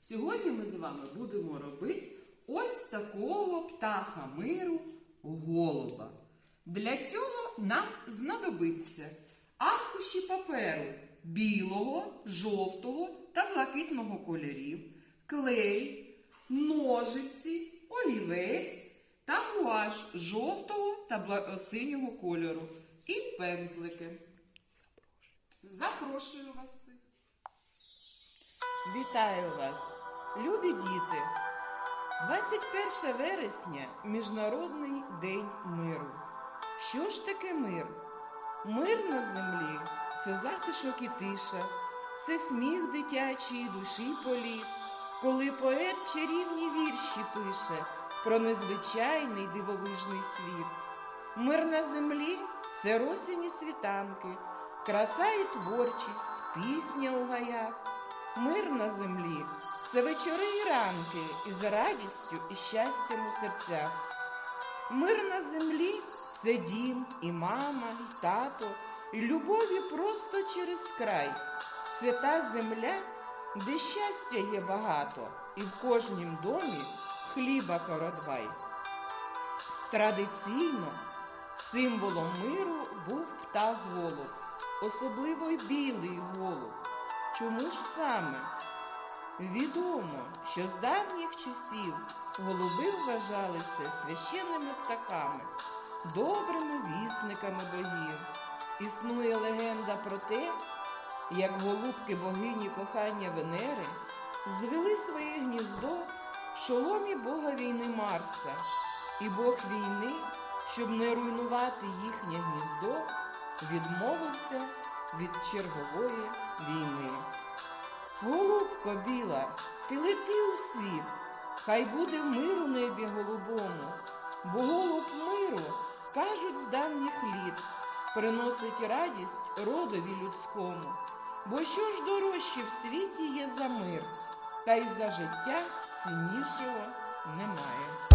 Сьогодні ми з вами будемо робити ось такого птаха миру голуба. Для цього нам знадобиться аркуші паперу білого, жовтого та блакитного кольорів, клей, ножиці, олівець та гуаш жовтого та синього кольору і пензлики. Запрошую вас. Вітаю вас, любі діти! 21 вересня Міжнародний день миру. Що ж таке мир? Мир на землі це затишок і тиша, це сміх дитячий душі політ, коли поет чарівні вірші пише про незвичайний дивовижний світ. Мир на землі це росені світанки, краса і творчість, пісня у гаях. Мир на землі це вечори і ранки із радістю і щастям у серцях. Мир на землі це дім, і мама, і тато, і любові просто через край. Це та земля, де щастя є багато, і в кожнім домі хліба кородвай. Традиційно символом миру був птах голуб, особливо й білий голуб. Чому ж саме? Відомо, що з давніх часів голуби вважалися священними птахами, добрими вісниками богів. Існує легенда про те, як голубки богині кохання Венери звели своє гніздо в шоломі бога війни Марса, і бог війни, щоб не руйнувати їхнє гніздо, відмовився від чергової війни. Голубко біла, ти лети у світ, хай буде мир у небі голубому, бо голуб миру, кажуть з давніх літ, приносить радість родові людському. Бо що ж дорожче в світі є за мир, та й за життя ціннішого немає.